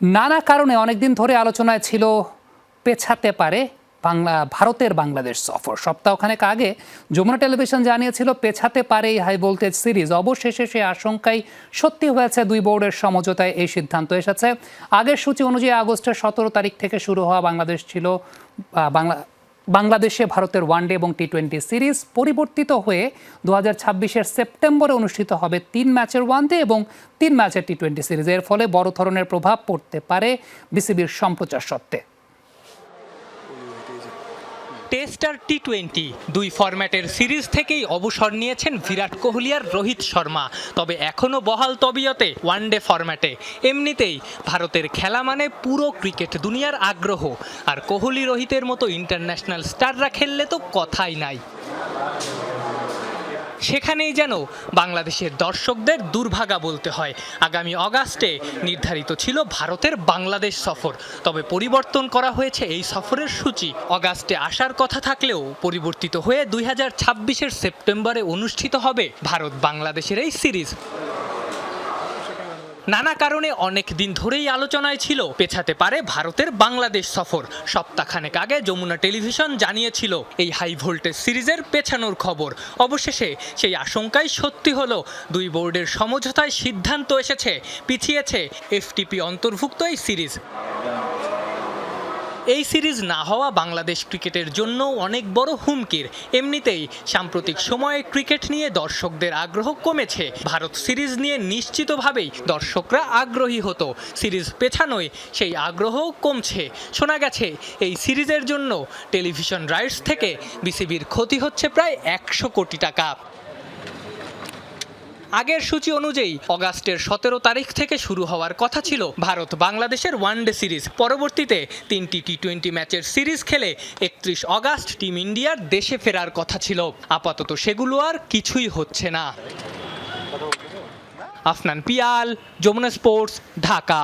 নানা কারণে অনেকদিন ধরে আলোচনায় ছিল, পেছাতে পারে বাংলা, ভারতের বাংলাদেশ সফর। সপ্তাহখানেক আগে যমুনা টেলিভিশন জানিয়েছিল, পেছাতে পারে এই হাই ভোল্টেজ সিরিজ। অবশেষে সে আশঙ্কাই সত্যি হয়েছে, দুই বোর্ডের সমঝোতায় এই সিদ্ধান্ত এসেছে। আগের সূচি অনুযায়ী আগস্টের সতেরো তারিখ থেকে শুরু হওয়া বাংলাদেশ ছিল বাংলা বাংলাদেশে ভারতের ওয়ানডে এবং টি টোয়েন্টি সিরিজ পরিবর্তিত হয়ে দু হাজার ছাব্বিশের সেপ্টেম্বরে অনুষ্ঠিত হবে তিন ম্যাচের ওয়ানডে এবং তিন ম্যাচের টি টোয়েন্টি সিরিজ। এর ফলে বড় ধরনের প্রভাব পড়তে পারে বিসিবির সম্প্রচার সত্ত্বে। টেস্ট আর টি টোয়েন্টি দুই ফরম্যাটের সিরিজ থেকেই অবসর নিয়েছেন বিরাট কোহলি আর রোহিত শর্মা। তবে এখনও বহাল তবিয়তে ওয়ানডে ফরম্যাটে। এমনিতেই ভারতের খেলা মানে পুরো ক্রিকেট দুনিয়ার আগ্রহ। আর কোহলি রোহিতের মতো ইন্টারন্যাশনাল স্টাররা খেললে তো কথাই নাই। সেখানেই যেন বাংলাদেশের দর্শকদের দুর্ভাগা বলতে হয়। আগামী অগাস্টে নির্ধারিত ছিল ভারতের বাংলাদেশ সফর। তবে পরিবর্তন করা হয়েছে এই সফরের সূচি। অগাস্টে আসার কথা থাকলেও পরিবর্তিত হয়ে দুই হাজার সেপ্টেম্বরে অনুষ্ঠিত হবে ভারত বাংলাদেশের এই সিরিজ। নানা কারণে অনেক দিন ধরেই আলোচনায় ছিল। পেছাতে পারে ভারতের বাংলাদেশ সফর। সপ্তাহখানেক আগে যমুনা টেলিভিশন জানিয়েছিল এই হাই ভোল্টেজ সিরিজের পেছানোর খবর। অবশেষে সেই আশঙ্কাই সত্যি হল, দুই বোর্ডের সমঝোতায় সিদ্ধান্ত এসেছে, পিছিয়েছে এফটিপি অন্তর্ভুক্ত এই সিরিজ। এই সিরিজ না হওয়া বাংলাদেশ ক্রিকেটের জন্য অনেক বড় হুমকির। এমনিতেই সাম্প্রতিক সময়ে ক্রিকেট নিয়ে দর্শকদের আগ্রহ কমেছে। ভারত সিরিজ নিয়ে নিশ্চিতভাবেই দর্শকরা আগ্রহী হতো। সিরিজ পেছানোয় সেই আগ্রহ কমছে। শোনা গেছে, এই সিরিজের জন্য টেলিভিশন রাইটস থেকে বিসিবির ক্ষতি হচ্ছে প্রায় একশো কোটি টাকা। আগের সূচি অনুযায়ী অগাস্টের সতেরো তারিখ থেকে শুরু হওয়ার কথা ছিল ভারত বাংলাদেশের ওয়ান ডে সিরিজ। পরবর্তীতে তিনটি টি টোয়েন্টি ম্যাচের সিরিজ খেলে একত্রিশ অগাস্ট টিম ইন্ডিয়ার দেশে ফেরার কথা ছিল। আপাতত সেগুলো আর কিছুই হচ্ছে না। আফনান পিয়াল, যমুনা স্পোর্টস, ঢাকা।